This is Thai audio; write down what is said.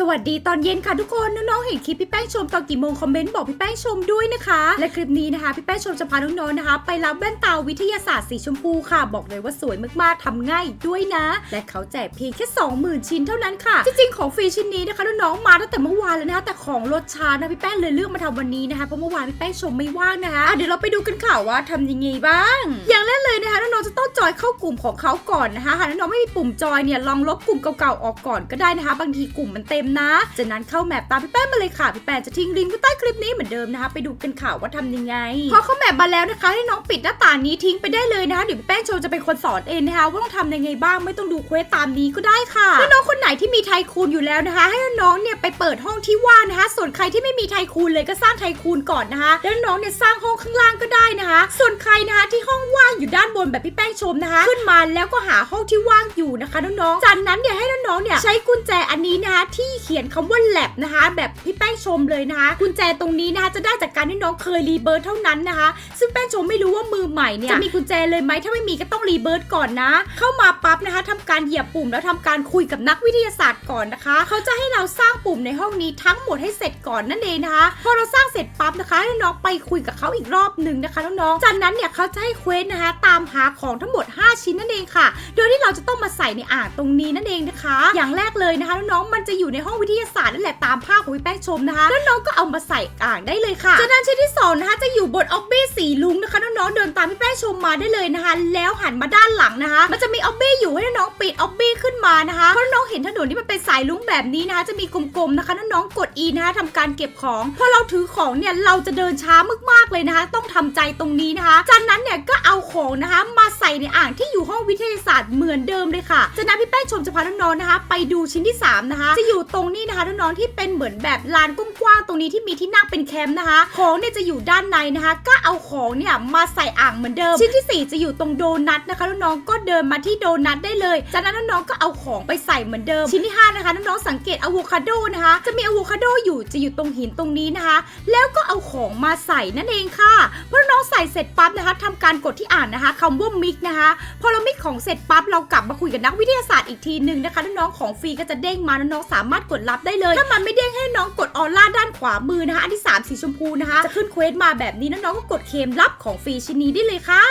สวัสดีตอนเย็นค่ะทุกคนน้องๆเห็นคลิปพี่แป้งชมตอนกี่โมงคอมเมนต์บอกพี่แป้งชมด้วยนะคะ และคลิปนี้นะคะพี่แป้งชมจะพาน้องๆนะคะ ไปรับแว่นตาวิทยาศาสตร์สีชมพูค่ะ บอกเลยว่าสวยมากๆทำง่ายด้วยนะ และเขาแจกเพียงแค่ 20,000 ชิ้นเท่านั้นค่ะจริงๆของฟรีชิ้นนี้นะคะน้องๆมาตั้งแต่เมื่อวานแล้วนะคะแต่ของลดช้านะพี่แป้งเลยเลือกมาทำวันนี้นะคะเพราะเมื่อวานพี่แป้งชมไม่ว่างนะคะะเดี๋ยวเราไปดูกันค่ะว่าทำยังไงบ้าง อย่างแรกเลยนะคะน้องๆจะต้องจอยเข้ากลุ่มของเขาก่อนนะคะหากน้องๆไม่มีปุ่มจอยเนี่ยลองลบกลุ่มเก่าๆออกก่อนก็ได้นะคะ บางทีกลุ่มมันเต็มนะ จากนั้นเข้าแมปตามพี่แป้งมาเลยค่ะพี่แป้งจะทิ้งลิงก์ไว้ใต้คลิปนี้เหมือนเดิมนะคะไปดูกันค่ะว่าทำยังไง พอเข้าแมปมาแล้วนะคะให้น้องปิดหน้าต่างนี้ทิ้งไปได้เลยนะคะเดี๋ยวพี่แป้งโชว์จะเป็นคนสอนเองนะคะว่าต้องทำยังไงบ้างไม่ต้องดูเควสตามนี้ก็ได้ค่ะถ้าน้องคนไหนที่มีไทคูนอยู่แล้วนะคะ ให้น้องเนี่ยไปเปิดห้องที่ว่างนะคะ ส่วนใครที่ไม่มีไทคูนเลยก็สร้างไทคูนก่อนนะคะ แล้วน้องเนี่ยสร้างห้องข้างล่างก็ได้นะคะ ส่วนใครนะคะที่ห้องว่างอยู่ด้านบนแบบพี่แป้งชมนะคะ ขึ้นมาแล้วก็หาห้องที่ว่างอยู่นะคะน้องๆจากนั้นเนี่ยให้น้องๆเนี่ยใช้กุญแจอันนี้นะคะที่เขียนคำว่าแลบนะคะ แบบพี่แป้งชมเลยนะคะกุญแจตรงนี้นะคะจะได้จากการที่น้องเคยรีเบิร์ตเท่านั้นนะคะ ซึ่งแป้งชมไม่รู้ว่ามือใหม่เนี่ยจะมีกุญแจเลยไหมถ้าไม่มีก็ต้องรีเบิร์ตก่อนนะ เข้ามาปั๊บนะคะทำการเหยียบปุ่มแล้วทำการคุยกับนักวิทยาศาสตร์ก่อนนะคะ เขาจะให้เราสร้างปุ่มในห้องนี้ทั้งหมดให้เสร็จก่อนนั่นเองนะคะพอเราสร้างเสร็จปั๊บนะคะให้น้องไปคุยกับเขาอีกรอบหนึ่งนะคะน้องๆจากนั้นเนี่ยเขาจะให้เควสนะคะตามหาของทั้งหมด 5 ชิ้นนั่นเองค่ะ โดยที่เราจะต้องมาใส่ในอ่างตรงนี้นั่นเองนะคะ อย่างแรกเลยนะคะน้องๆมันจะอยู่ในห้องวิทยาศาสตร์นั่นแหละตามภาพของพี่แป้งชมนะคะแล้วน้องก็เอามาใส่อ่างได้เลยค่ะจากนั้นชิ้นที่สองนะคะจะอยู่บนออบบี้สีลุงนะคะน้องๆเดินตามพี่แป้งชมมาได้เลยนะคะแล้วหันมาด้านหลังนะคะ มันจะมีออบบี้อยู่ให้น้องปิดออบบี้ขึ้นมานะคะเพราะน้องเห็นถนนที่มันเป็นสายลุงแบบนี้นะคะจะมีกลมๆนะคะน้องๆกด E นะคะทำการเก็บของพอเราถือของเนี่ยเราจะเดินช้ามากๆเลยนะคะ ต้องทำใจตรงนี้นะคะ จากนั้นเนี่ยก็เอาของนะคะมาใส่ในอ่างที่อยู่ห้องวิทยาศาสตร์เหมือนเดิมเลยค่ะจากนั้นพี่แป้งชมจะพาน้องๆนะคะ ไปดูชิ้นที่ 3 นะคะ จะอยู่ตรงนี้นะคะน้องๆที่เป็นเหมือนแบบลานกว้างๆตรงนี้ที่มีที่นั่งเป็นแคมป์นะคะ ของเนี่ยจะอยู่ด้านในนะคะ ก็เอาของเนี่ยมาใส่อ่างเหมือนเดิม ชิ้นที่ 4 จะอยู่ตรงโดนัทนะคะน้องๆก็เดินมาที่โดนัทได้เลย จากนั้นน้องๆก็เอาของไปใส่เหมือนเดิม ชิ้นที่ 5 นะคะน้องๆสังเกตอะโวคาโดนะคะ จะมีอะโวคาโดอยู่จะอยู่ตรงหินตรงนี้นะคะ แล้วก็เอาของมาใส่นั่นเองค่ะพอน้องใส่เสร็จปั๊บนะคะทำการกดที่อ่านนะคะคำว่ามิกนะคะพอเรามิกของเสร็จปั๊บเรากลับมาคุยกับนักวิทยาศาสตร์อีกทีหนึ่งนะคะน้องๆของฟรีก็จะเด้งมาน้องๆสามารถกดรับได้เลย ถ้ามันไม่เด้งให้น้องกดออร่าด้านขวามือนะคะ อันที่ 3 สีชมพูนะคะ จะขึ้นเควสมาแบบนี้น้องๆก็กดเคมรับของฟรีชิ้นนี้ได้เลยค่ะ